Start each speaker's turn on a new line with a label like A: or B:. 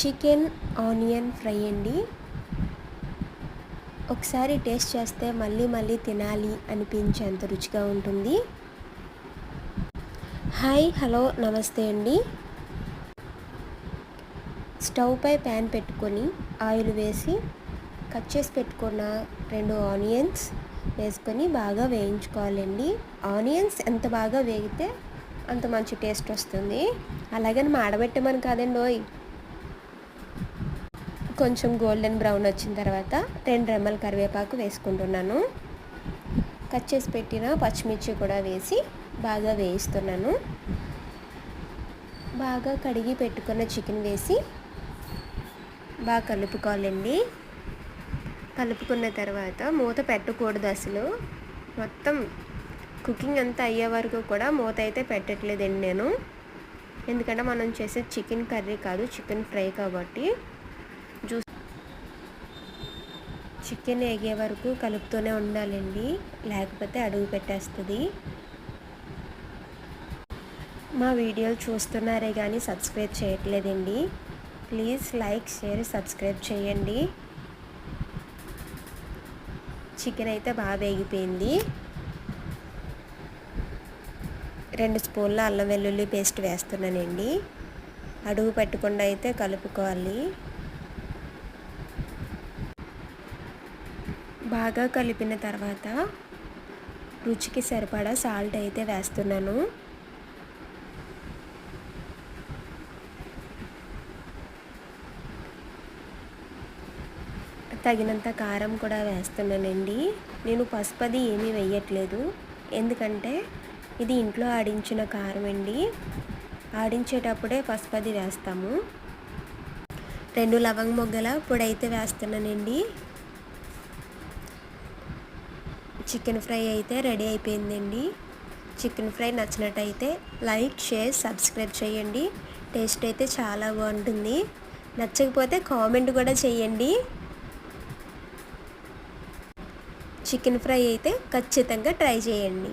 A: Chicken onion fry అండి. ఒకసారి taste చేస్తే మళ్ళీ మళ్ళీ తినాలి అనిపించేంత రుచిగా ఉంటుంది. హాయ్ హలో నమస్తే అండి. స్టవ్ పై ప్యాన్ పెట్టుకొని ఆయిల్ వేసి కట్ చేసి పెట్టుకున్న రెండు ఆనియన్స్ వేసుకొని బాగా వేయించుకోవాలండి. ఆనియన్స్ ఎంత బాగా వేగితే అంత మంచి టేస్ట్ వస్తుంది. అలాగని మాడబెట్టమని కాదండి ఓయ్ కొంచెం గోల్డెన్ బ్రౌన్ వచ్చిన తర్వాత రెండు రెమ్మల కరివేపాకు వేసుకుంటున్నాను. కట్ చేసి పెట్టిన పచ్చిమిర్చి కూడా వేసి బాగా వేయిస్తున్నాను. బాగా కడిగి పెట్టుకున్న చికెన్ వేసి బాగా కలుపుకోవాలండి. కలుపుకున్న తర్వాత మూత పెట్టకూడదు అసలు. మొత్తం కుకింగ్ అంతా అయ్యే వరకు కూడా మూత అయితే పెట్టట్లేదండి నేను. ఎందుకంటే మనం చేసే చికెన్ కర్రీ కాదు చికెన్ ఫ్రై కాబట్టి. చికెన్ వేగే వరకు కలుపుతూనే ఉండాలండి. లేకపోతే అడుగు పెట్టేస్తుంది. మా వీడియోలు చూస్తున్నారే కానీ సబ్స్క్రైబ్ చేయట్లేదండి. ప్లీజ్ లైక్ షేర్ సబ్స్క్రైబ్ చేయండి. చికెన్ అయితే బాగా వేగిపోయింది. రెండు స్పూన్ల అల్లం వెల్లుల్లి పేస్ట్ వేస్తున్నానండి. అడుగు పెట్టకుండా అయితే కలుపుకోవాలి. బాగా కలిపిన తర్వాత రుచికి సరిపడా సాల్ట్ అయితే వేస్తున్నాను. తగినంత కారం కూడా వేస్తున్నానండి. నేను పసుపది ఏమీ వేయట్లేదు. ఎందుకంటే ఇది ఇంట్లో ఆడించిన కారం అండి. ఆడించేటప్పుడే పసుపది వేస్తాము. రెండు లవంగ మొగ్గల పొడి అయితే వేస్తున్నానండి. చికెన్ ఫ్రై అయితే రెడీ అయిపోయిందండి. చికెన్ ఫ్రై నచ్చినట్టయితే లైక్ షేర్ సబ్స్క్రైబ్ చేయండి. టేస్ట్ అయితే చాలా బాగుంటుంది. నచ్చకపోతే కామెంట్ కూడా చేయండి. చికెన్ ఫ్రై అయితే ఖచ్చితంగా ట్రై చేయండి.